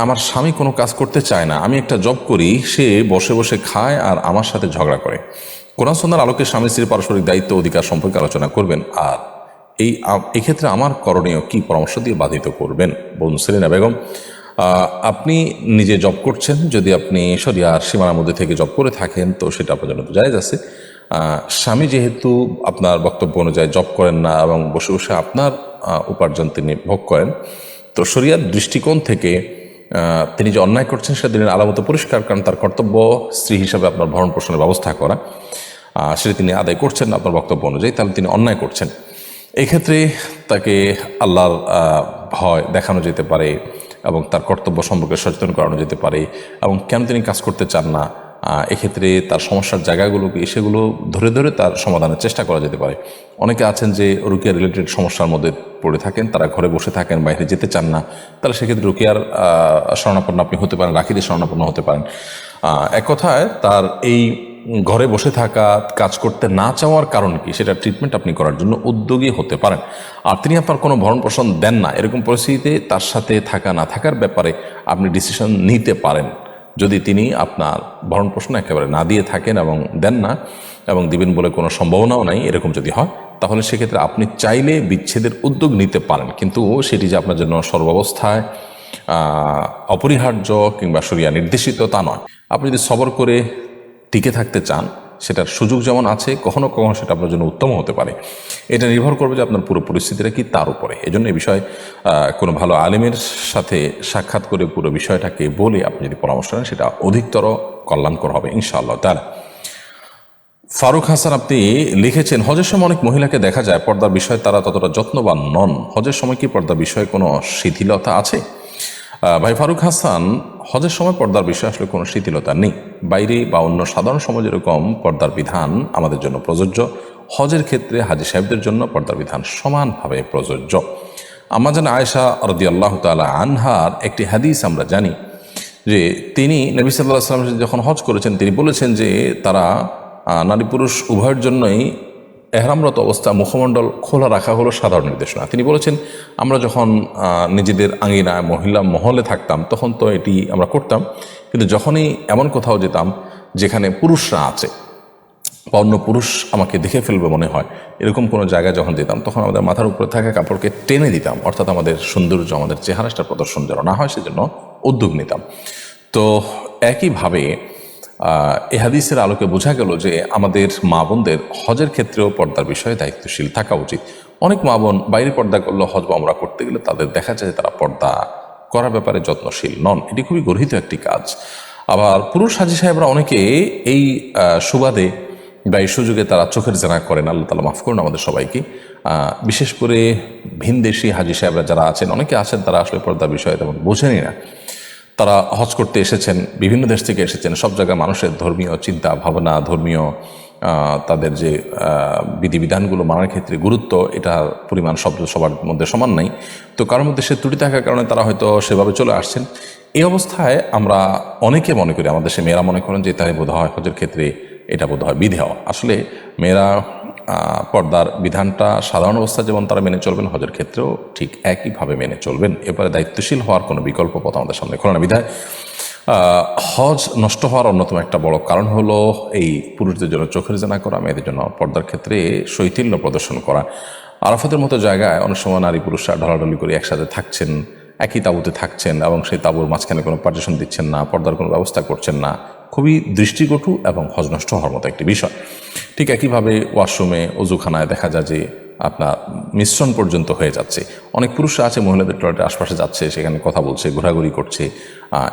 আমার স্বামী কোনো কাজ করতে চায় না। আমি একটা জব করি, সে বসে বসে খায় আর আমার সাথে ঝগড়া করে। কোরআন সন্ন্যার আলোকে স্বামী স্ত্রীর পারস্পরিক দায়িত্ব, অধিকার সম্পর্কে আলোচনা করবেন আর এই এক্ষেত্রে আমার করণীয় কি পরামর্শ দিয়ে বাধিত করবেন? বলুন, সেলিনা বেগম আপনি নিজে জব করছেন, যদি আপনি শরিয়ার সীমানার মধ্যে থেকে জব করে থাকেন, তো সেটা আপনার জন্য তো আছে স্বামী যেহেতু আপনার বক্তব্য অনুযায়ী জব করেন না এবং বসে বসে আপনার উপার্জন তিনি ভোগ করেন, তো শরিয়ার দৃষ্টিকোণ থেকে তিনি যে অন্যায় করছেন সেটা দিনের আলামত পরিষ্কার, কারণ তার কর্তব্য স্ত্রী হিসাবে আপনার ভরণ পোষণের ব্যবস্থা করা। সেটা তিনি আদায় করছেন আপনার বক্তব্য অনুযায়ী, তাহলে তিনি অন্যায় করছেন। এক্ষেত্রে তাকে আল্লাহর ভয় দেখানো যেতে পারে এবং তার কর্তব্য সম্পর্কে সচেতন করানো যেতে পারে এবং কেন তিনি কাজ করতে চান না এক্ষেত্রে তার সমস্যার জায়গাগুলোকে সেগুলো ধরে ধরে তার সমাধানের চেষ্টা করা যেতে পারে। অনেকে আছেন যে রুকিয়া রিলেটেড সমস্যার মধ্যে পড়ে থাকেন, তারা ঘরে বসে থাকেন, বাইরে যেতে চান না। তাহলে সেক্ষেত্রে রুকিয়ার শরণাপন্ন আপনি হতে পারেন, রাখিদের শরণাপন্ন হতে পারেন। এক কথায় তার এই ঘরে বসে থাকা, কাজ করতে না চাওয়ার কারণ কি? সেটা ট্রিটমেন্ট আপনি করার জন্য উদ্যোগী হতে পারেন। আর তিনি আপনার কোনো ভরণ পোষণ দেন না। এরকম পরিস্থিতিতে তার সাথে থাকা না থাকার ব্যাপারে আপনি ডিসিশন নিতে পারেন। যদি তিনি আপনার ভরণ পোষণ একেবারে না দিয়ে থাকেন এবং দেন না এবং দিবেন বলে কোনো সম্ভাবনাও নাই, এরকম যদি হয়, তাহলে সেক্ষেত্রে আপনি চাইলে বিচ্ছেদের উদ্যোগ নিতে পারেন। কিন্তু সেটি যে আপনার জন্য সর্বাবস্থায় অপরিহার্য কিংবা সরিয়া নির্দেশিত তা নয়। আপনি যদি সবর করে টিকে থাকতে চান সেটার সুযোগ যেমন আছে, কখনো কখনো সেটা আপনার জন্য উত্তম হতে পারে। এটা নির্ভর করবে যে আপনার পুরো পরিস্থিতিটা কি তার উপরে। এজন্য এই বিষয়ে কোনো ভালো আলেমের সাথে সাক্ষাৎ করে পুরো বিষয়টাকে বলে আপনি যদি পরামর্শ নেন, সেটা অধিকতর কল্যাণকর হবে ইনশাআল্লাহ তারা ফারুক হাসান আপনি লিখেছেন, হজের সময় অনেক মহিলাকে দেখা যায়, পর্দার বিষয়ে তারা ততটা যত্নবান নন। হজের সময় কি পর্দার বিষয়ে কোনো শিথিলতা আছে? ভাই ফারুক হাসান হজের সময় পর্দার বিষয়ে আসলে কোনো শিথিলতা নেই। বাইরে বা অন্য সাধারণ সমাজ এরকম পর্দার বিধান আমাদের জন্য প্রযোজ্য। হজের ক্ষেত্রে হাজি সাহেবদের জন্য পর্দার বিধান সমানভাবে প্রযোজ্য। আমাজান আয়েশা রদি আল্লাহ তালা আনহার একটি হাদিস আমরা জানি যে তিনি নবী সাল্লাহ সাল্লাম যখন হজ করেছেন, তিনি বলেছেন যে তারা নারী পুরুষ উভয়ের জন্যই এহরামরত অবস্থা মুখমণ্ডল খোলা রাখা হলো সাধারণ নির্দেশনা। তিনি বলেছেন, আমরা যখন নিজেদের আঙিনায় মহিলা মহলে থাকতাম, তখন তো এটি আমরা করতাম। কিন্তু যখনই এমন কোথাও যেতাম, যেখানে পুরুষরা আছে বা অন্য পুরুষ আমাকে দেখে ফেলবে মনে হয়, এরকম কোনো জায়গায় যখন যেতাম, তখন আমাদের মাথার উপরে থাকা কাপড়কে টেনে দিতাম, অর্থাৎ আমাদের সৌন্দর্য, আমাদের চেহারাটা প্রদর্শন যেন না হয়, সেজন্য উদ্যোগ নিতাম। তো একইভাবে এ হাদিসের আলোকে বোঝা গেল যে আমাদের মা বোনদের হজের ক্ষেত্রেও পর্দার বিষয়ে দায়িত্বশীল থাকা উচিত। অনেক মা বোন বাইরে পর্দা করলে হজ বা আমরা করতে গেলে তাদের দেখা যায় তারা পর্দা করার ব্যাপারে যত্নশীল নন। এটি খুবই গর্হিত একটি কাজ। আবার পুরুষ হাজি সাহেবরা অনেকে এই সুবাদে বা এই সুযোগে তারা চোখের জানা করেন। আল্লাহ তালা মাফ করুন আমাদের সবাইকে। বিশেষ করে ভিনদেশি হাজি সাহেবরা যারা আছেন, অনেকে আছেন তারা আসলে পর্দার বিষয়ে তেমন বোঝেনই না। তারা হজ করতে এসেছেন, বিভিন্ন দেশ থেকে এসেছেন, সব জায়গায় মানুষের ধর্মীয় চিন্তা, ভাবনা, ধর্মীয় তাদের যে বিধিবিধানগুলো মানার ক্ষেত্রে গুরুত্ব এটার পরিমাণ শব্দ সবার মধ্যে সমান নাই। তো কারোর মধ্যে সে ত্রুটি থাকার কারণে তারা হয়তো সেভাবে চলে আসছেন। এই অবস্থায় আমরা অনেকে মনে করি, আমাদের সে মেয়েরা মনে করেন যে, তাই বোধ হয় হজের ক্ষেত্রে এটা বোধ হয় বিধেয়। আসলে মেয়েরা পর্দার বিধানটা সাধারণ অবস্থা যেমন তারা মেনে চলবেন, হজের ক্ষেত্রেও ঠিক একইভাবে মেনে চলবেন। এবারে দায়িত্বশীল হওয়ার কোনো বিকল্প পথ আমাদের সামনে খোলা না। বিধায় হজ নষ্ট হওয়ার অন্যতম একটা বড় কারণ হলো এই পুরুষদের জন্য চোখের জানা করা, মেয়েদের জন্য পর্দার ক্ষেত্রে শৈথিল্য প্রদর্শন করা। আরাফাতের মতো জায়গায় অনেক সময় নারী পুরুষরা ঢলাঢলি করে একসাথে থাকছেন, একই তাঁবুতে থাকছেন এবং সেই তাঁবুর মাঝখানে কোনো পার্টিশন দিচ্ছেন না, পর্দার কোনো ব্যবস্থা করছেন না। খুবই দৃষ্টিকটু এবং হজ নষ্ট হওয়ার মতো একটি বিষয়। ঠিক একইভাবে ওয়াশরুমে অজুখানায় দেখা যায় যে আপনার মিশ্রণ পর্যন্ত হয়ে যাচ্ছে। অনেক পুরুষরা আছে, মহিলাদের টয়লেটের আশপাশে যাচ্ছে, সেখানে কথা বলছে, ঘোরাঘুরি করছে।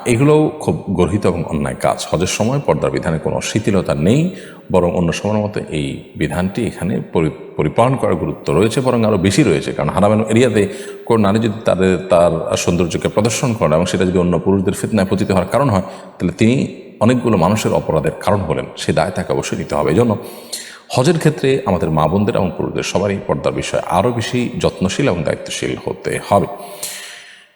এগুলোও খুব গর্হিত এবং অন্যায় কাজ। হজের সময় পর্দার বিধানে কোনো শিথিলতা নেই, বরং অন্য সময়ের মতো এই বিধানটি এখানে পরি- পরিপালন করার গুরুত্ব রয়েছে, বরং আরও বেশি রয়েছে। কারণ হারামেন এরিয়াতে কোনো নারী যদি তাদের, তার সৌন্দর্যকে প্রদর্শন করেন এবং সেটা যদি অন্য পুরুষদের ফিতনায় পতিত হওয়ার কারণ হয়, তাহলে তিনি অনেকগুলো মানুষের অপরাধের কারণ হলেন সে দায় তাকে অবশ্যই নিতে হবে। এজন্য জন্য হজের ক্ষেত্রে আমাদের মা বোনদের এবং পুরুষদের সবারই পর্দার বিষয়ে আরও বেশি যত্নশীল এবং দায়িত্বশীল হতে হবে।